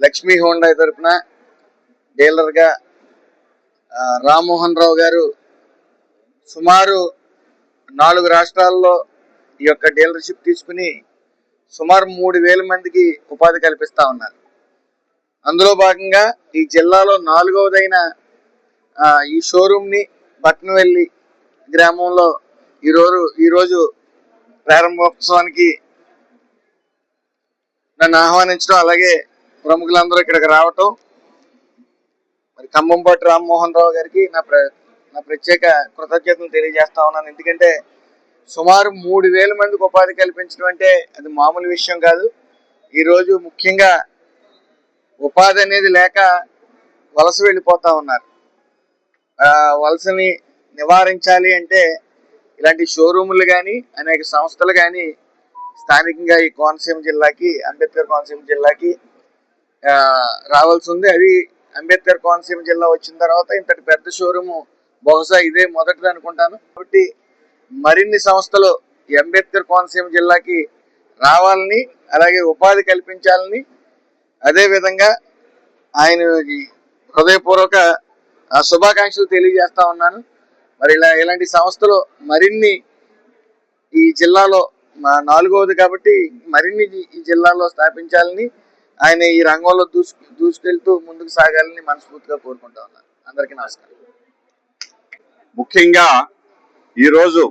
Lakshmi Honda తరపున డీలర్గా రామ్మోహన్ రావు గారు సుమారు నాలుగు రాష్ట్రాల్లో ఈ యొక్క డీలర్షిప్ తీసుకుని సుమారు మూడు వేల మందికి ఉపాధి కల్పిస్తా ఉన్నారు. అందులో భాగంగా ఈ జిల్లాలో నాలుగవదైన ఈ షోరూమ్ని బట్నవెల్లి గ్రామంలో ఈరోజు ఈరోజు ప్రారంభోత్సవానికి నన్ను ఆహ్వానించడం అలాగే ప్రముఖులందరూ ఇక్కడికి రావటం. మరి ఖమ్మంపాటి రామ్మోహన్ రావు గారికి నా ప్ర నా ప్రత్యేక కృతజ్ఞతలు తెలియజేస్తా ఉన్నాను. ఎందుకంటే సుమారు మూడు వేల మందికి ఉపాధి కల్పించడం అంటే అది మామూలు విషయం కాదు. ఈరోజు ముఖ్యంగా ఉపాధి అనేది లేక వలస వెళ్ళిపోతా ఉన్నారు. వలసని నివారించాలి అంటే ఇలాంటి షోరూములు కానీ అనేక సంస్థలు కానీ స్థానికంగా ఈ కోనసీమ జిల్లాకి అంబేద్కర్ కోనసీమ జిల్లాకి రావాల్సి ఉంది అది అంబేద్కర్ కోనసీమ జిల్లా వచ్చిన తర్వాత ఇంతటి పెద్ద షోరూము బహుశా ఇదే మొదటిది అనుకుంటాను. కాబట్టి మరిన్ని సంస్థలు ఈ అంబేద్కర్ కోనసీమ జిల్లాకి రావాలని అలాగే ఉపాధి కల్పించాలని అదేవిధంగా ఆయన హృదయపూర్వక శుభాకాంక్షలు తెలియజేస్తా ఉన్నాను. మరి ఇలా ఇలాంటి సంస్థలు మరిన్ని ఈ జిల్లాలో మా నాలుగవది కాబట్టి మరిన్ని ఈ జిల్లాలో స్థాపించాలని ఆయన ఈ రంగంలో దూసు దూసుకెళ్తూ ముందుకు సాగాలని మనస్ఫూర్తిగా కోరుకుంటా ఉన్నాను అందరికీ నమస్కారం. ముఖ్యంగా ఈరోజు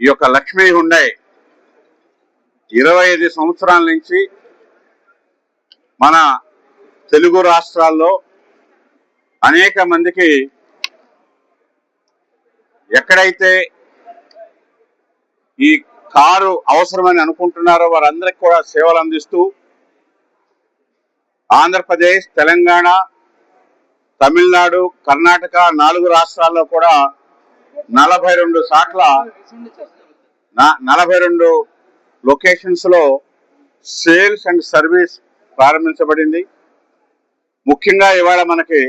ఈ యొక్క లక్ష్మీ హుండై ఇరవై ఐదు సంవత్సరాల నుంచి మన తెలుగు రాష్ట్రాల్లో అనేక మందికి ఎక్కడైతే ఈ కారు అవసరమని అనుకుంటున్నారో వారందరికి కూడా సేవలు అందిస్తూ ఆంధ్రప్రదేశ్ తెలంగాణ తమిళనాడు కర్ణాటక నాలుగు రాష్ట్రాల్లో కూడా నలభై రెండు సాట్ల నలభై రెండు లొకేషన్స్లో సేల్స్ అండ్ సర్వీస్ ప్రారంభించబడింది. ముఖ్యంగా ఇవాళ మనకి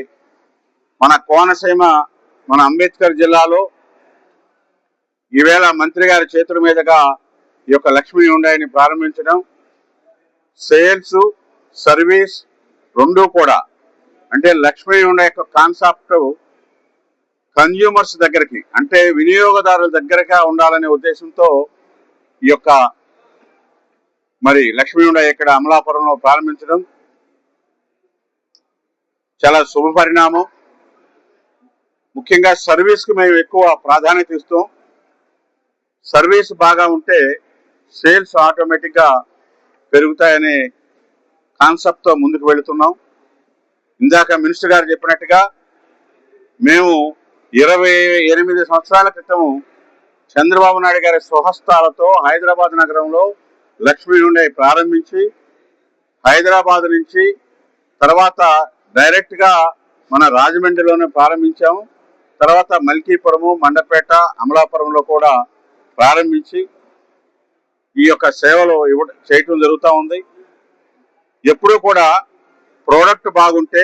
మన కోనసీమ మన అంబేద్కర్ జిల్లాలో ఈవేళ మంత్రి గారి చేతుల మీదుగా ఈ యొక్క లక్ష్మీ ఉండాయిని ప్రారంభించడం. సేల్స్ సర్వీస్ రెండు కూడా. అంటే లక్ష్మీ ఉండ యొక్క కాన్సెప్ట్ కన్జ్యూమర్స్ దగ్గరికి అంటే వినియోగదారుల దగ్గరగా ఉండాలనే ఉద్దేశంతో ఈ యొక్క మరి లక్ష్మీ ఉండ ఇక్కడ అమలాపురంలో ప్రారంభించడం చాలా శుభ పరిణామం. ముఖ్యంగా సర్వీస్కి మేము ఎక్కువ ప్రాధాన్యత ఇస్తాం. సర్వీస్ బాగా ఉంటే సేల్స్ ఆటోమేటిక్గా పెరుగుతాయనే కాన్సెప్ట్తో ముందుకు వెళుతున్నాం. ఇందాక మినిస్టర్ గారు చెప్పినట్టుగా మేము ఇరవై ఎనిమిది సంవత్సరాల క్రితం చంద్రబాబు నాయుడు గారి స్వహస్తాలతో హైదరాబాద్ నగరంలో లక్ష్మీ నుండి ప్రారంభించి హైదరాబాద్ నుంచి తర్వాత డైరెక్ట్గా మన రాజమండ్రిలోనే ప్రారంభించాము. తర్వాత మల్కీపురము మండపేట అమలాపురంలో కూడా ప్రారంభించి ఈ యొక్క సేవలు ఇవ్వ చేయటం జరుగుతూ ఉంది. ఎప్పుడూ కూడా ప్రోడక్ట్ బాగుంటే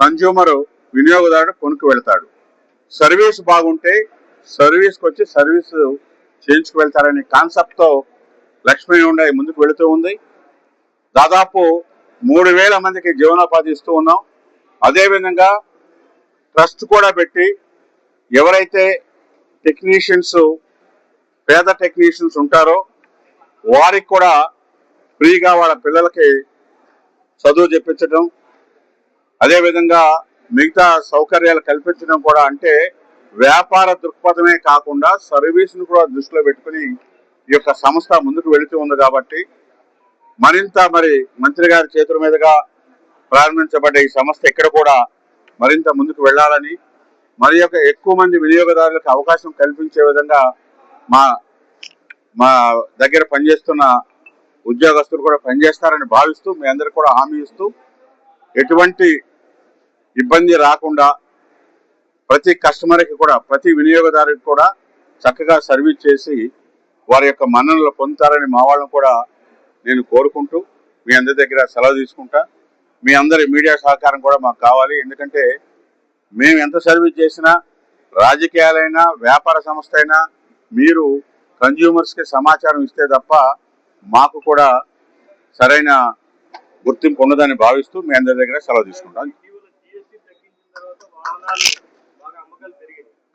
కన్జ్యూమర్ వినియోగదారుడు కొనుక్కు వెళ్తాడు. సర్వీస్ బాగుంటే సర్వీస్కి వచ్చి సర్వీస్ చేయించుకు వెళ్తారనే కాన్సెప్ట్తో లక్ష్మీ ఉండే ముందుకు వెళుతూ ఉంది. దాదాపు మూడు వేల మందికి జీవనోపాధి ఇస్తూ ఉన్నాం. అదేవిధంగా ట్రస్ట్ కూడా పెట్టి ఎవరైతే టెక్నీషియన్స్ పేద టెక్నీషియన్స్ ఉంటారో వారికి కూడా ఫ్రీగా వాళ్ళ పిల్లలకి చదువు చెప్పించడం అదేవిధంగా మిగతా సౌకర్యాలు కల్పించడం కూడా అంటే వ్యాపార దృక్పథమే కాకుండా సర్వీస్ను కూడా దృష్టిలో పెట్టుకుని ఈ యొక్క సంస్థ ముందుకు వెళుతూ ఉంది కాబట్టి మరింత మరి మంత్రి గారి చేతుల మీదుగా ప్రారంభించబడ్డ ఈ సంస్థ ఇక్కడ కూడా మరింత ముందుకు వెళ్ళాలని మరి యొక్క ఎక్కువ మంది వినియోగదారులకు అవకాశం కల్పించే విధంగా మా మా దగ్గర పనిచేస్తున్న ఉద్యోగస్తులు కూడా పనిచేస్తారని భావిస్తూ మీ అందరికి కూడా హామీ ఇస్తూ ఎటువంటి ఇబ్బంది రాకుండా ప్రతి కస్టమర్కి కూడా ప్రతి వినియోగదారుకి కూడా చక్కగా సర్వీస్ చేసి వారి యొక్క మన్ననలు పొందుతారని మా వాళ్ళని కూడా నేను కోరుకుంటూ మీ అందరి దగ్గర సెలవు తీసుకుంటా. మీ అందరి మీడియా సహకారం కూడా మాకు కావాలి. ఎందుకంటే మేము ఎంత సర్వీస్ చేసినా రాజకీయాలైనా వ్యాపార సంస్థ అయినా మీరు కన్జ్యూమర్స్కి సమాచారం ఇస్తే తప్ప మాకు కూడా సరైన గుర్తింపు ఉన్నదని భావిస్తూ మీ అందరి దగ్గర సెలవు తీసుకుంటాం.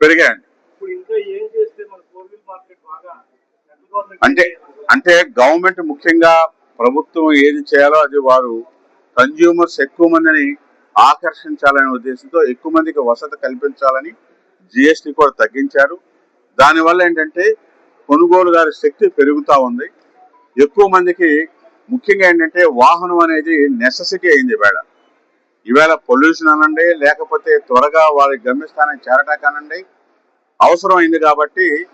పెరిగాయి పెరిగాయండి. అంటే అంటే గవర్నమెంట్ ముఖ్యంగా ప్రభుత్వం ఏది చేయాలో అది వారు కన్జ్యూమర్స్ ఎక్కువ మందిని ఆకర్షించాలనే ఉద్దేశంతో ఎక్కువ మందికి వసతి కల్పించాలని జిఎస్టీ కూడా తగ్గించారు. దానివల్ల ఏంటంటే కొనుగోలుదారు శక్తి పెరుగుతూ ఉంది. ఎక్కువ మందికి ముఖ్యంగా ఏంటంటే వాహనం అనేది నెససిటీ అయింది ఈవేళ. ఈవేళ పొల్యూషన్ అనండి లేకపోతే త్వరగా వారి గమ్యస్థానానికి చేరటానికి అనండి అవసరం అయింది కాబట్టి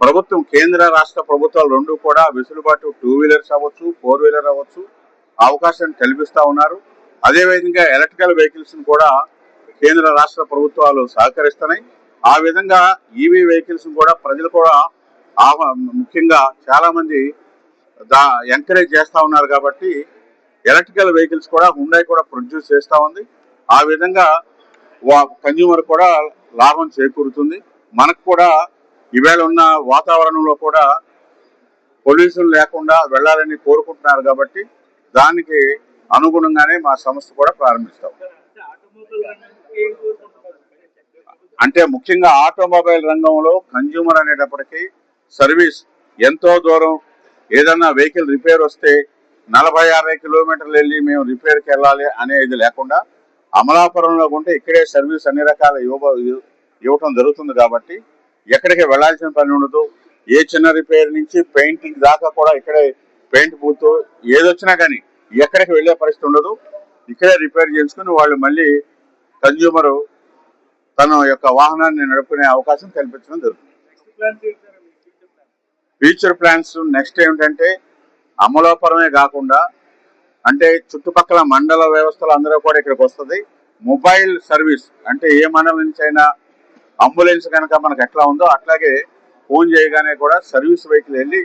ప్రభుత్వం కేంద్ర రాష్ట్ర ప్రభుత్వాలు రెండు కూడా వెసులుబాటు టూ వీలర్స్ అవ్వచ్చు ఫోర్ వీలర్ అవ్వచ్చు అవకాశాన్ని కల్పిస్తా ఉన్నారు. అదేవిధంగా ఎలక్ట్రికల్ వెహికల్స్ని కూడా కేంద్ర రాష్ట్ర ప్రభుత్వాలు సహకరిస్తున్నాయి. ఆ విధంగా ఈవీ వెహికల్స్ కూడా ప్రజలు కూడా ఆహ్వా- ముఖ్యంగా చాలామంది దా ఎంకరేజ్ చేస్తూ ఉన్నారు కాబట్టి ఎలక్ట్రికల్ వెహికల్స్ కూడా హుండాయి కూడా ప్రొడ్యూస్ చేస్తూ ఉంది. ఆ విధంగా కన్జ్యూమర్ కూడా లాభం చేకూరుతుంది. మనకు కూడా ఈవేళ ఉన్న వాతావరణంలో కూడా పొల్యూషన్ లేకుండా వెళ్ళాలని కోరుకుంటున్నారు కాబట్టి దానికి అనుగుణంగానే మా సంస్థ కూడా ప్రారంభిస్తాం. అంటే అంటే ముఖ్యంగా ఆటోమొబైల్ రంగంలో కన్జ్యూమర్ అనేటప్పటికీ సర్వీస్ ఎంతో దూరం ఏదన్నా వెహికల్ రిపేర్ వస్తే నలభై అరవై కిలోమీటర్లు వెళ్ళి మేము రిపేర్కి వెళ్ళాలి అనేది లేకుండా అమలాపురంలో ఉంటే ఇక్కడే సర్వీస్ అన్ని రకాల ఇవ్వ ఇవ్వటం జరుగుతుంది కాబట్టి ఎక్కడికి వెళ్ళాల్సిన పని ఉండదు. ఏ చిన్న రిపేర్ నుంచి పెయింటింగ్ దాకా కూడా ఇక్కడే పెయింట్ పూర్తూ ఏదొచ్చినా కానీ ఎక్కడికి వెళ్ళే పరిస్థితి ఉండదు. ఇక్కడే రిపేర్ చేసుకుని వాళ్ళు మళ్ళీ కన్జ్యూమర్ తన యొక్క వాహనాన్ని నడుపుకునే అవకాశం కల్పించడం జరుగుతుంది నెక్స్ట్ ప్లాన్స్ ఏంటారు మీ future plan future plans next ఏమిటంటే అమలాపురమే కాకుండా అంటే చుట్టుపక్కల మండల వ్యవస్థలు అందరూ కూడా ఇక్కడికి వస్తుంది. మొబైల్ సర్వీస్ అంటే ఏ మండలం నుంచి అయినా అంబులెన్స్ కనుక మనకు ఎట్లా ఉందో అట్లాగే ఫోన్ చేయగానే కూడా సర్వీస్ వెహికల్ వెళ్ళి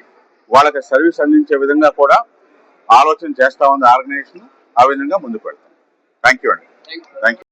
వాళ్ళకి సర్వీస్ అందించే విధంగా కూడా ఆలోచన చేస్తా ఉంది ఆర్గనైజేషన్. ఆ విధంగా ముందుకు వెళ్తాం. థ్యాంక్ యూ అండి. Thank you